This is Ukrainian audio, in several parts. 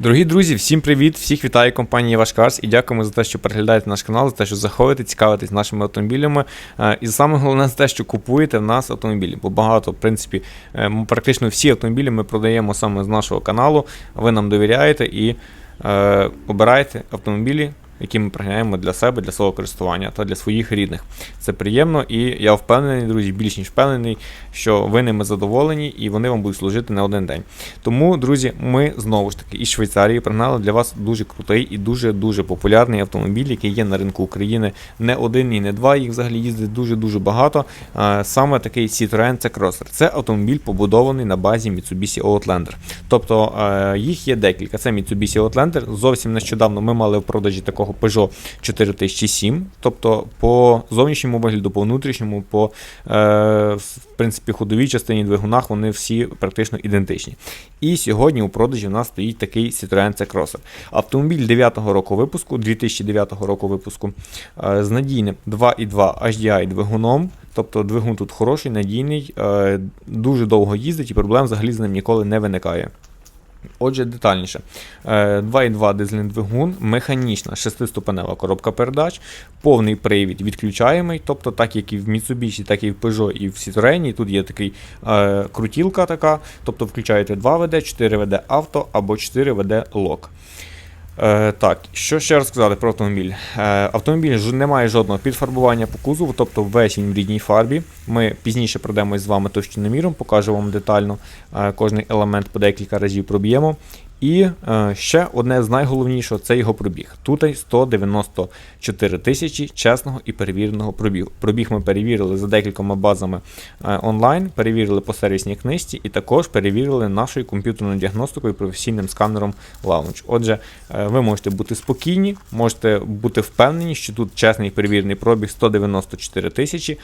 Дорогі друзі, всім привіт! Всіх вітаю компанії Вашкарс і дякуємо за те, що переглядаєте наш канал, за те, що заходите, цікавитесь нашими автомобілями. Е, І саме головне за те, що купуєте в нас автомобілі. Бо багато, в принципі, е, практично всі автомобілі ми продаємо саме з нашого каналу. Ви нам довіряєте і е, обираєте автомобілі, які ми приганяємо для себе, для свого користування та для своїх рідних. Це приємно, і я впевнений, друзі, більш ніж впевнений, що ви ними задоволені і вони вам будуть служити не один день. Тому, друзі, ми знову ж таки із Швейцарії пригнали для вас дуже крутий і дуже дуже популярний автомобіль, який є на ринку України. Не один і не два. Їх взагалі їздить дуже дуже багато. Саме такий Citroen C-Crosser. Це автомобіль побудований на базі Mitsubishi Outlander. Тобто е, їх є декілька. Це Mitsubishi Outlander. Зовсім нещодавно ми мали в продажі такого Peugeot 4007. Тобто по зовнішньому вигляду, по внутрішньому, по е, в принципі ходовій частині двигунах вони всі практично ідентичні. І сьогодні у продажі у нас стоїть такий Citroen C-Crosser. Автомобіль 9-го року випуску, 2009 року випуску, е, з надійним 2.2 HDI двигуном. Тобто двигун тут хороший, надійний, е, дуже довго їздить і проблем взагалі з ним ніколи не виникає. Отже, детальніше. Е, 2.2 дизельний двигун, механічна шестиступенева коробка передач, повний привід відключаємий, тобто так як і в Mitsubishi, так і в Peugeot, і в Citroen. Тут є такий е, крутілка така, тобто включаєте 2 ВД, 4 ВД авто або 4 ВД лок. Е, так, що ще розказати про автомобіль? Е, автомобіль ж не має жодного підфарбування по кузову, тобто весь він в рідній фарбі. Ми пізніше пройдемось з вами товщиноміром, покажу вам детально е, кожний елемент по декілька разів проб'ємо. І е, ще одне з найголовнішого це його пробіг. Тут 194 тисячі чесного і перевіреного пробігу. Пробіг ми перевірили за декількома базами е, онлайн, перевірили по сервісній книжці і також перевірили нашою комп'ютерною діагностикою і професійним сканером Launch. Отже, е, ви можете бути спокійні, можете бути впевнені, що тут чесний і перевірений пробіг 194 тисячі.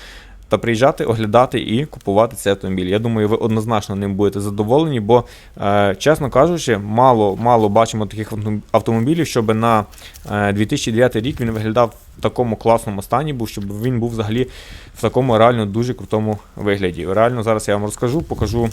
Та приїжджати, оглядати і купувати цей автомобіль. Я думаю, ви однозначно ним будете задоволені, бо, е, чесно кажучи, мало мало бачимо таких автомобілів, щоб на е, 2009 рік він виглядав в такому класному стані, був, щоб він був взагалі в такому реально дуже крутому вигляді. Реально зараз я вам розкажу, покажу.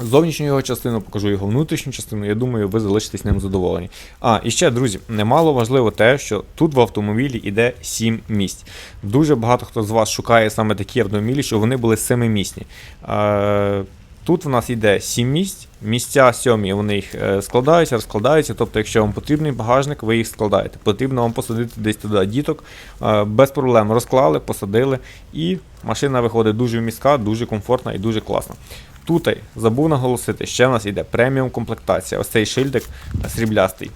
Зовнішню його частину, покажу його внутрішню частину. Я думаю, ви залишитесь ним задоволені. А, і ще, друзі, немало важливо те, що тут в автомобілі йде 7 місць. Дуже багато хто з вас шукає саме такі автомобілі, що вони були 7-місні. Е, Тут в нас йде 7 місць, місця сьомі вони їх е, складаються, розкладаються. Тобто, якщо вам потрібний багажник, ви їх складаєте. Потрібно вам посадити десь туди діток. е, Без проблем розклали, посадили, і машина виходить дуже міська, дуже комфортна і дуже класна. Тут забув наголосити, ще в нас йде преміум комплектація. Ось цей шильдик сріблястий.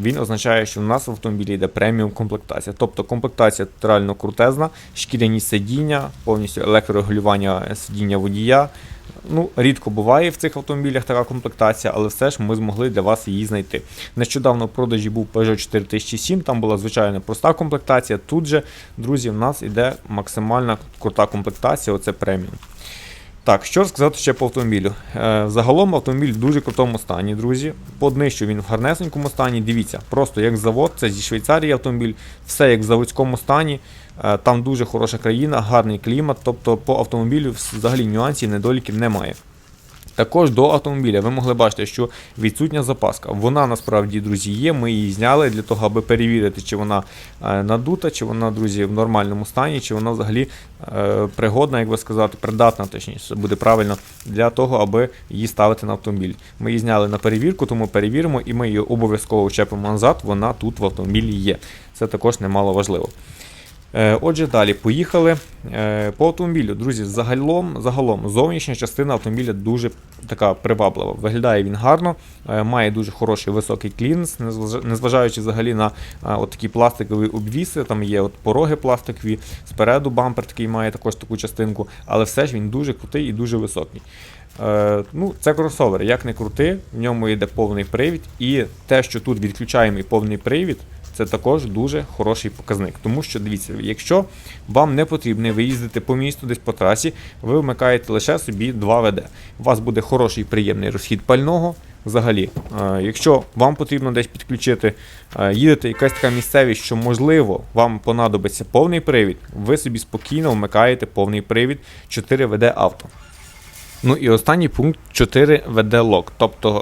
Він означає, що в нас в автомобілі йде преміум комплектація. Тобто комплектація реально крутезна, шкіряні сидіння, повністю електрорегулювання сидіння водія. Ну, рідко буває в цих автомобілях така комплектація, але все ж ми змогли для вас її знайти. Нещодавно в продажі був Peugeot 4007, там була звичайно проста комплектація. Тут же, друзі, в нас іде максимальна крута комплектація, оце преміум. Так, що сказати ще по автомобілю? Е, загалом автомобіль в дуже крутому стані, друзі. По днищу він в гарнесенькому стані. Дивіться, просто як завод, це зі Швейцарії автомобіль, все як в заводському стані. Е, там дуже хороша країна, гарний клімат. Тобто по автомобілю взагалі нюансів, недоліків немає. Також до автомобіля ви могли бачити, що відсутня запаска. Вона насправді, друзі, є. Ми її зняли для того, аби перевірити, чи вона е, надута, чи вона, друзі, в нормальному стані, чи вона взагалі е, пригодна, як би сказати, придатна, точніше, буде правильно для того, аби її ставити на автомобіль. Ми її зняли на перевірку, тому перевіримо і ми її обов'язково вчепимо назад. Вона тут в автомобілі є. Це також немало важливо. Е, Отже, далі поїхали Е, по автомобілю. Друзі, загалом, загалом зовнішня частина автомобіля дуже така приваблива. Виглядає він гарно, е, має дуже хороший високий незважа- незважаючи взагалі на от такі пластикові обвіси. Там є от пороги пластикові, спереду бампер такий має також таку частинку, але все ж він дуже крутий і дуже високий. Ну, це кросовер, як не крути, в ньому йде повний привід, і те, що тут відключаємо повний привід, це також дуже хороший показник. Тому що дивіться, якщо вам не потрібно виїздити по місту десь по трасі, ви вмикаєте лише собі 2 ВД. У вас буде хороший приємний розхід пального. Взагалі, Е, якщо вам потрібно десь підключити, е, їдете якась така місцевість, що можливо вам понадобиться повний привід, ви собі спокійно вмикаєте повний привід 4 ВД авто. Ну і останній пункт, 4 VD лок. Тобто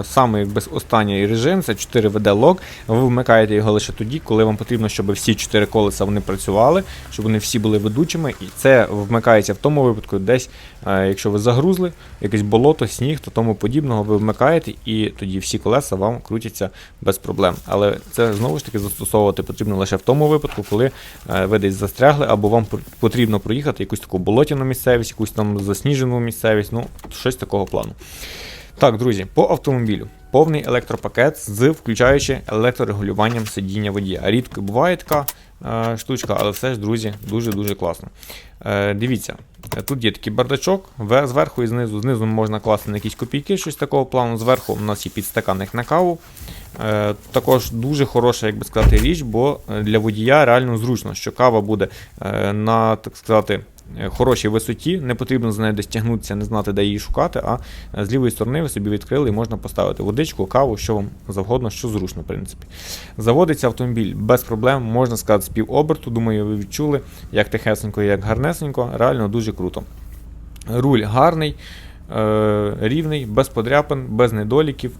е, саме якби останній режим це 4 VD лок. Ви вмикаєте його лише тоді, коли вам потрібно, щоб всі 4 колеса вони працювали, щоб вони всі були ведучими. І це вмикається в тому випадку, десь, е, якщо ви загрузли, якесь болото, сніг та тому подібного, ви вмикаєте, і тоді всі колеса вам крутяться без проблем. Але це знову ж таки застосовувати потрібно лише в тому випадку, коли е, ви десь застрягли, або вам потрібно проїхати якусь таку болотяну місцевість, якусь там засніжену місцевість, ну щось такого плану. Так, друзі, по автомобілю. Повний електропакет з включаючи електрорегулюванням сидіння водія. Рідко буває така е, штучка, але все ж, друзі, дуже-дуже класно. Е, дивіться, тут є такий бардачок, зверху і знизу. Знизу можна класти на якісь копійки, щось такого плану. Зверху у нас є підстаканник на каву. Е, також дуже хороша, як би сказати, річ, бо для водія реально зручно, що кава буде е, на, так сказати, хорошій висоті, не потрібно з нею десь тягнутися, не знати, де її шукати, а е, з лівої сторони ви собі відкрили і можна поставити водичку, каву, що вам завгодно, що зручно, в принципі. Заводиться автомобіль без проблем, можна сказати, з півоберту. Думаю, ви відчули, як тихесенько, як гарнесенько, реально дуже круто. Руль гарний, е, рівний, без подряпин, без недоліків.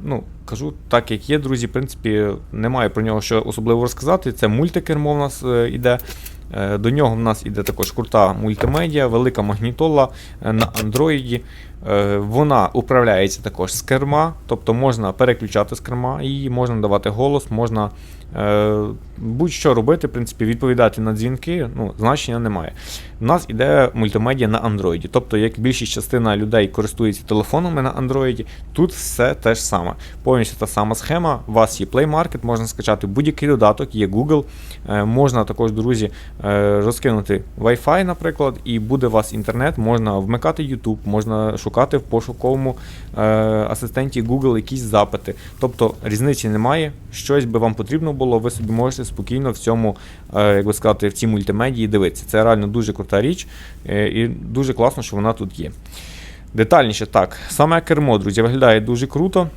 Ну, кажу так, як є, друзі. В принципі, немає про нього що особливо розказати. Це мультикермо в нас е, іде. Е, До нього в нас іде також крута мультимедіа, велика магнітола е, на андроїді. Е, Вона управляється також з керма, тобто можна переключати з керма її, можна давати голос, можна будь-що робити, в принципі, відповідати на дзвінки, ну, значення немає. У нас іде мультимедіа на андроїді. Тобто, як більшість частина людей користується телефонами на андроїді, тут все те ж саме. Повністю та сама схема. У вас є Play Market, можна скачати будь-який додаток, є Google. Можна також, друзі, розкинути Wi-Fi, наприклад, і буде у вас інтернет, можна вмикати YouTube, можна шукати в пошуковому е, асистенті Google якісь запити. Тобто різниці немає. Щось би вам потрібно було, ви собі можете спокійно в цьому, е, як би сказати, в цій мультимедії дивитися. Це реально дуже крута річ, е, і дуже класно, що вона тут є. Детальніше так, саме кермо, друзі, виглядає дуже круто.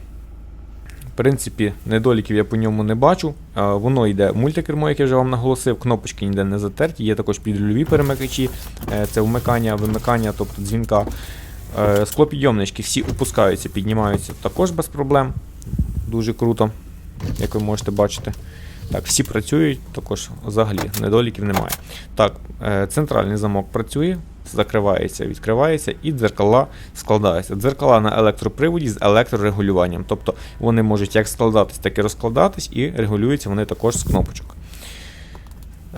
В принципі, недоліків я по ньому не бачу. Е, Воно йде мультикермо, як я вже вам наголосив, кнопочки ніде не затерті, є також підрульові перемикачі, е, це вмикання, вимикання, тобто дзвінка. Е, Склопідйомнички всі опускаються, піднімаються також без проблем. Дуже круто, як ви можете бачити. Так, всі працюють, також взагалі недоліків немає. Так, центральний замок працює, закривається, відкривається, і дзеркала складаються. Дзеркала на електроприводі з електрорегулюванням. Тобто вони можуть як складатись, так і розкладатись, і регулюються вони також з кнопочок.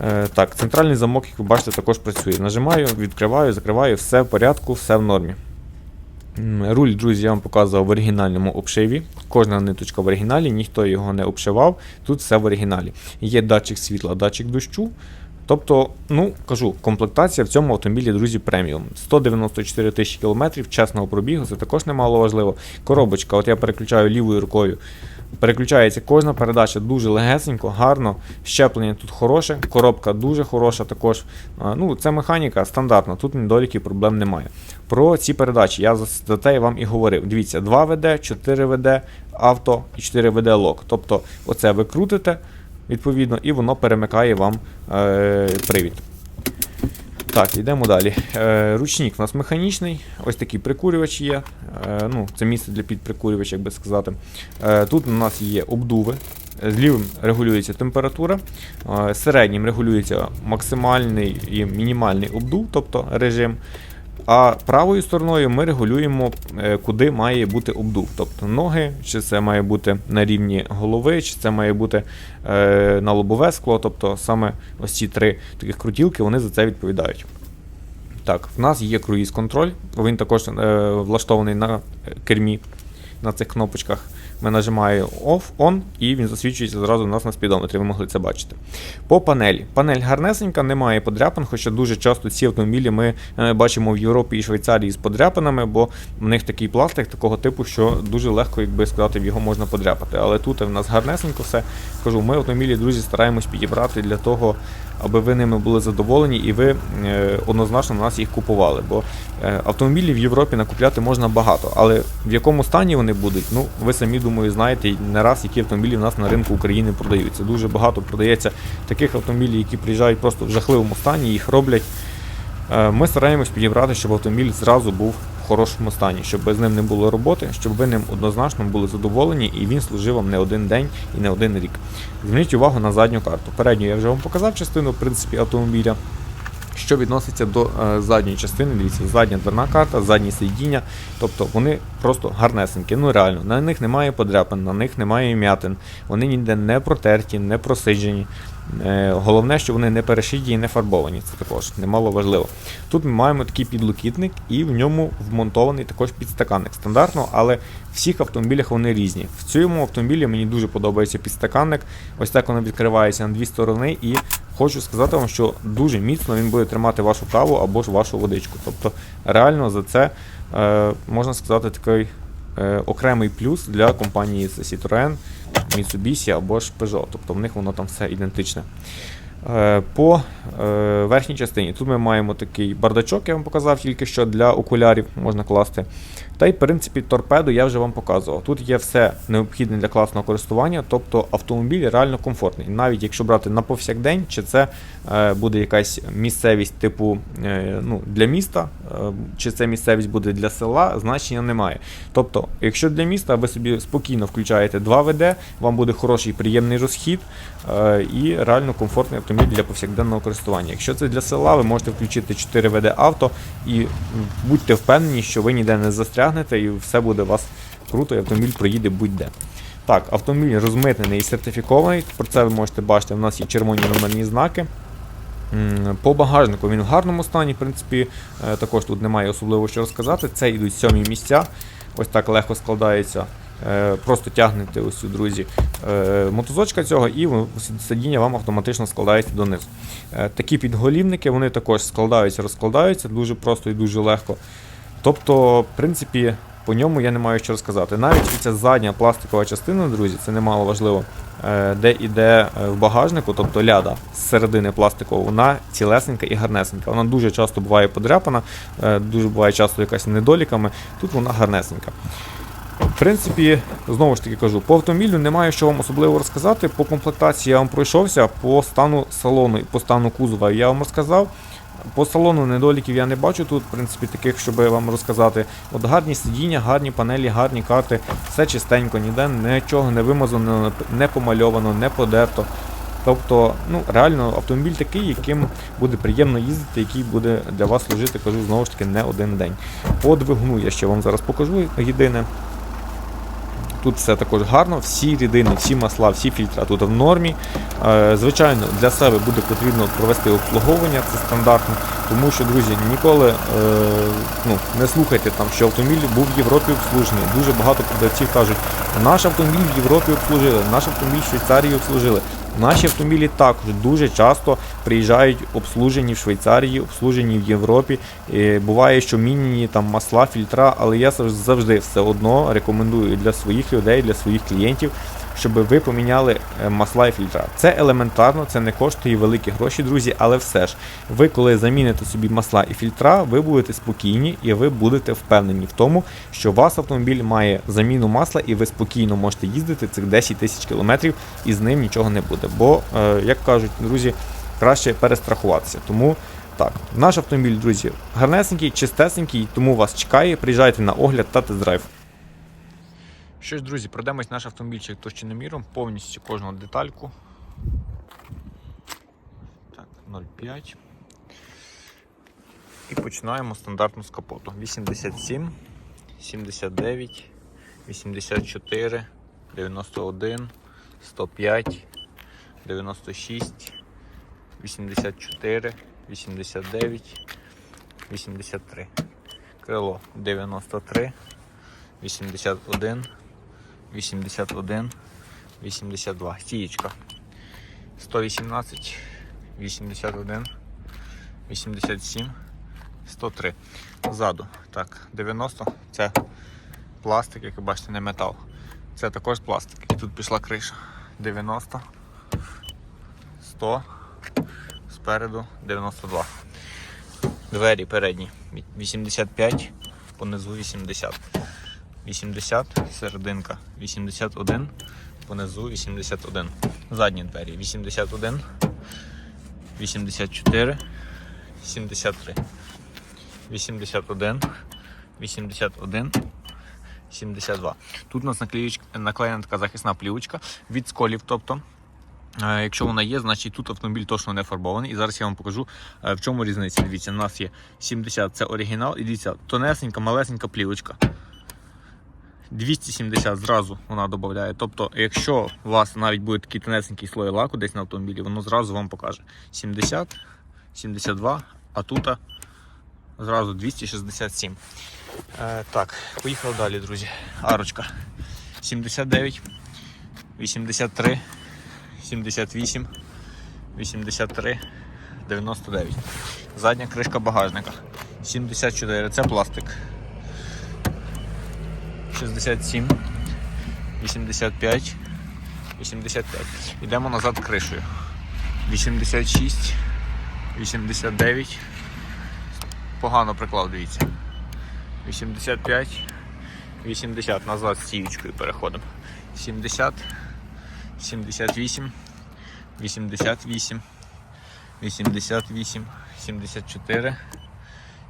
Е, так, центральний замок, як ви бачите, також працює. Нажимаю, відкриваю, закриваю, все в порядку, все в нормі. Руль, друзі, я вам показував в оригінальному обшиві. Кожна ниточка в оригіналі, ніхто його не обшивав. Тут все в оригіналі. Є датчик світла, датчик дощу. Тобто, ну кажу, комплектація в цьому автомобілі, друзі, преміум. 194 тисячі кілометрів чесного пробігу, це також немало важливо. Коробочка, от я переключаю лівою рукою. Переключається кожна передача дуже легесенько, гарно. Щеплення тут хороше, коробка дуже хороша також. Ну, це механіка стандартна, тут недоліків проблем немає. Про ці передачі я за, те вам і говорив. Дивіться, 2 ВД, 4 ВД, авто і 4 ВД лок. Тобто, оце ви крутите, відповідно, і воно перемикає вам е, привід. Так, йдемо далі. Е, ручник у нас механічний, ось такий прикурювач є. Е, ну, це місце для підприкурювача, як би сказати. Е, тут у нас є обдуви. З лівим регулюється температура, е, середнім регулюється максимальний і мінімальний обдув, тобто режим. А правою стороною ми регулюємо, е, куди має бути обдув. Тобто ноги, чи це має бути на рівні голови, чи це має бути е, на лобове скло. Тобто саме ось ці три таких крутілки вони за це відповідають. Так, в нас є круїз-контроль, він також е, влаштований на кермі на цих кнопочках. Ми нажимаємо Off, On і він засвідчується зразу у нас на спідометрі, ви могли це бачити. По панелі. Панель гарнесенька, немає подряпин, хоча дуже часто ці автомобілі ми е, бачимо в Європі і Швейцарії з подряпинами, бо в них такий пластик такого типу, що дуже легко, якби сказати, його можна подряпати. Але тут в нас гарнесенько все. Кажу, ми автомобілі, друзі, стараємось підібрати для того, аби ви ними були задоволені і ви е, однозначно на нас їх купували. Бо е, автомобілів в Європі накупляти можна багато, але в якому стані вони будуть, ну ви самі думаю, знаєте не раз, які автомобілі в нас на ринку України продаються. Дуже багато продається таких автомобілів, які приїжджають просто в жахливому стані, їх роблять. Е, Ми стараємось підібрати, щоб автомобіль зразу був в хорошому стані, щоб з ним не було роботи, щоб ви ним однозначно були задоволені і він служив вам не один день і не один рік. Зверніть увагу на задню карту. Передню я вже вам показав частину в принципі, автомобіля. Що відноситься до е, задньої частини, дивіться, задня дверна карта, задні сидіння, тобто вони просто гарнесенькі. Ну реально, на них немає подряпин, на них немає м'ятин, вони ніде не протерті, не просиджені. Е, Головне, що вони не перешиті і не фарбовані. Це також немало важливо. Тут ми маємо такий підлокітник, і в ньому вмонтований також підстаканник. Стандартно, але в всіх автомобілях вони різні. В цьому автомобілі мені дуже подобається підстаканник. Ось так воно відкривається на дві сторони, і хочу сказати вам, що дуже міцно він буде тримати вашу каву або ж вашу водичку. Тобто, реально за це е, можна сказати такий е, окремий плюс для компанії Citroën, Mitsubishi або ж Peugeot. Тобто в них воно там все ідентичне. Е, По е, верхній частині тут ми маємо такий бардачок, я вам показав тільки що для окулярів можна класти. Та й, в принципі, торпеду я вже вам показував. Тут є все необхідне для класного користування, тобто автомобіль реально комфортний. Навіть якщо брати на повсякдень, чи це е, буде якась місцевість типу ну, для міста, чи це місцевість буде для села, значення немає. Тобто, якщо для міста ви собі спокійно включаєте 2 ВД, вам буде хороший приємний розхід і реально комфортний автомобіль для повсякденного користування. Якщо це для села, ви можете включити 4 ВД авто і будьте впевнені, що ви ніде не застрягнете і все буде у вас круто, і автомобіль проїде будь-де. Так, автомобіль розмитнений і сертифікований. Про це ви можете бачити, у нас є червоні номерні знаки. По багажнику він в гарному стані, в принципі, е, також тут немає особливо що розказати. Це йдуть сьомі місця. Ось так легко складається. Е, Просто тягнете ось цю, друзі, е, мотузочка цього, і сидіння вам автоматично складається донизу. Е, Такі підголівники вони також складаються, розкладаються дуже просто і дуже легко. Тобто, в принципі, по ньому я не маю що розказати. Навіть ця задня пластикова частина, друзі, це немало важливо, де йде в багажнику, тобто ляда з середини пластикового, вона цілесенька і гарнесенька. Вона дуже часто буває подряпана, дуже буває часто якась недоліками. Тут вона гарнесенька. В принципі, знову ж таки кажу, по автомобілю немає що вам особливо розказати. По комплектації я вам пройшовся, по стану салону і по стану кузова я вам розказав. По салону недоліків я не бачу тут, в принципі, таких, щоб вам розказати. От гарні сидіння, гарні панелі, гарні карти, все чистенько, ніде нічого не вимазано, не помальовано, не подерто. Тобто, ну реально автомобіль такий, яким буде приємно їздити, який буде для вас служити, кажу знову ж таки, не один день. По двигуну я ще вам зараз покажу єдине. Тут все також гарно, всі рідини, всі масла, всі фільтри тут в нормі. Е, Звичайно, для себе буде потрібно провести обслуговування, це стандартно, тому що, друзі, ніколи е, ну, не слухайте там, що автомобіль був в Європі обслужений. Дуже багато продавців кажуть, наш автомобіль в Європі обслужили, наш автомобіль в Швейцарії обслужили. Наші автомобілі також дуже часто приїжджають обслужені в Швейцарії, обслужені в Європі. І буває, що міняні там масла, фільтра, але я завж- завжди все одно рекомендую для своїх людей, для своїх клієнтів, щоб ви поміняли е, масла і фільтра. Це елементарно, це не коштує великі гроші, друзі, але все ж, ви коли заміните собі масла і фільтра, ви будете спокійні і ви будете впевнені в тому, що у вас автомобіль має заміну масла, і ви спокійно можете їздити цих 10 тисяч кілометрів і з ним нічого не буде. Бо, е, як кажуть, друзі, краще перестрахуватися. Тому так, наш автомобіль, друзі, гарнесенький, чистесенький, тому вас чекає. Приїжджайте на огляд та тест-драйв. Що ж, друзі, пройдемось наш автомобільчик товщиноміром, повністю кожну детальку. Так, 0,5. І починаємо стандартно з капоту. 87, 79, 84, 91, 105, 96, 84, 89, 83. Крило 93, 81, 81, 82. Стієчка 118, 81, 87, 103. Ззаду. Так, 90. Це пластик, як ви бачите, не метал. Це також пластик. І тут пішла криша. 90, 100, спереду 92. Двері передні 85, понизу 80. 80, серединка 81, понизу 81. Задні двері 81, 84, 73, 81, 81, 72. Тут у нас наклеєна така захисна плівочка від сколів. Тобто, е, якщо вона є, значить тут автомобіль точно не фарбований. І зараз я вам покажу, е, в чому різниця. Дивіться, у нас є 70 це оригінал, і дивіться, тонесенька, малесенька плівочка. 270 зразу вона додає. Тобто, якщо у вас навіть буде такий тонесенький слой лаку десь на автомобілі, воно зразу вам покаже 70, 72, а тут зразу 267. Е, так, поїхали далі, друзі. Арочка. 79, 83, 78, 83, 99. Задня кришка багажника. 74. Це пластик. 67, 85, 85. Йдемо назад кришею. 86, 89. Погано приклав, дивіться. 85, 80. Назад з стіючкою переходимо. 70, 78, 88, 88, 74,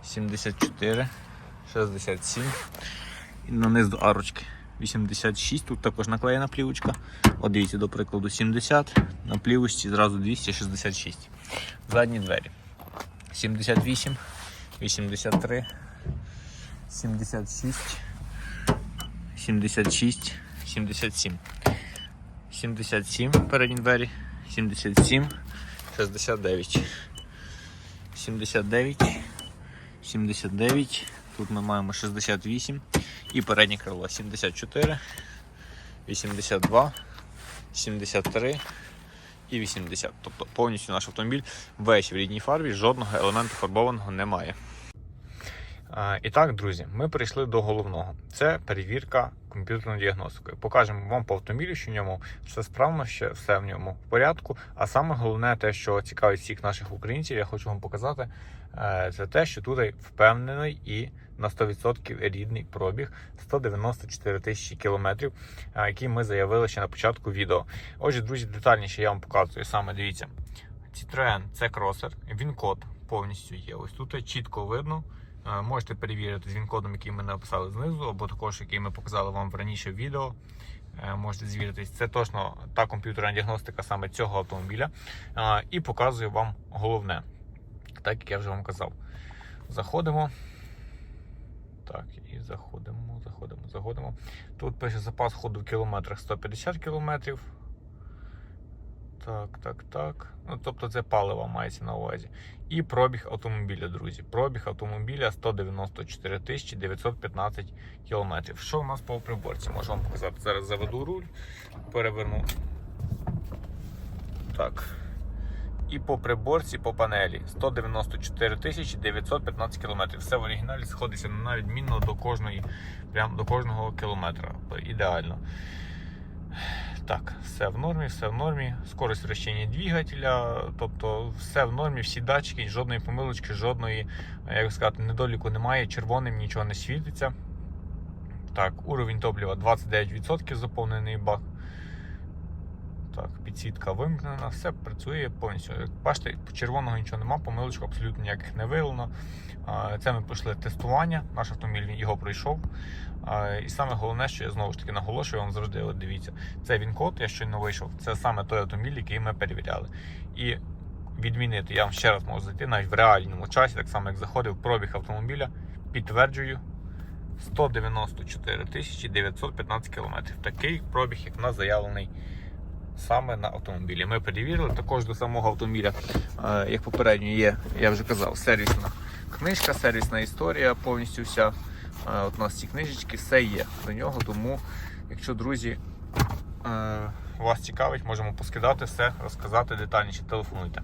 74, 67. І наниз до арочки 86. Тут також наклеєна плівочка. От дивіться, до прикладу, 70. На плівочці зразу 266. Задні двері. 78, 83, 76, 76, 77. 77 передні двері, 77, 69, 79, 79. Тут ми маємо 68 і переднє крило 74, 82, 73 і 80. Тобто повністю наш автомобіль весь в рідній фарбі, жодного елементу фарбованого немає. І так, друзі, ми прийшли до головного. Це перевірка комп'ютерною діагностикою. Покажемо вам по автомобілю, що в ньому все справно, ще все в ньому в порядку. А саме головне, те, що цікавить всіх наших українців, я хочу вам показати, е, це те, що тут впевнений і на 100% рідний пробіг 194 тисячі кілометрів, е, який ми заявили ще на початку відео. Отже, друзі, детальніше я вам показую. Саме дивіться. Citroen це кросер, він код повністю є. Ось тут чітко видно. Е, Можете перевірити з він-кодом, який ми написали знизу, або також який ми показали вам в раніше відео. Е, Можете звіритись. Це точно та комп'ютерна діагностика саме цього автомобіля. Е, І показую вам головне, так як я вже вам казав. Заходимо. Так, і заходимо, заходимо, заходимо. Тут пише запас ходу в кілометрах 150 кілометрів. Так, так, так. Ну, тобто це паливо мається на увазі. І пробіг автомобіля, друзі. Пробіг автомобіля 194 тисячі 915 кілометрів. Що у нас по приборці? Можу вам показати. Зараз заведу руль, переверну. Так. І по приборці, по панелі 194 тисячі 915 кілометрів. Все в оригіналі сходиться на відмінно до кожної, прямо до кожного кілометра. Ідеально. Так, все в нормі, все в нормі. Скорость вращення двигателя, тобто все в нормі, всі датчики, жодної помилочки, жодної, як сказати, недоліку немає, червоним нічого не світиться. Так, уровень топлива 29% заповнений бак. Так, підсвітка вимкнена, все працює повністю. Як Бачите, червоного нічого нема, помилочок абсолютно ніяких не виявлено. Це ми пройшли тестування, наш автомобіль його пройшов. І саме головне, що я знову ж таки наголошую вам завжди, от дивіться, це він код, я щойно вийшов. Це саме той автомобіль, який ми перевіряли. І відмінити, я вам ще раз можу зайти, навіть в реальному часі, так само як заходив пробіг автомобіля, підтверджую. 194 тисячі 915 кілометрів. Такий пробіг, як в нас заявлений саме на автомобілі. Ми перевірили також до самого автомобіля, е, як попередньо є, я вже казав, сервісна книжка, сервісна історія, повністю вся. Е, От у нас ці книжечки, все є до нього. Тому, якщо друзі е, вас цікавить, можемо поскидати все, розказати детальніше. Телефонуйте.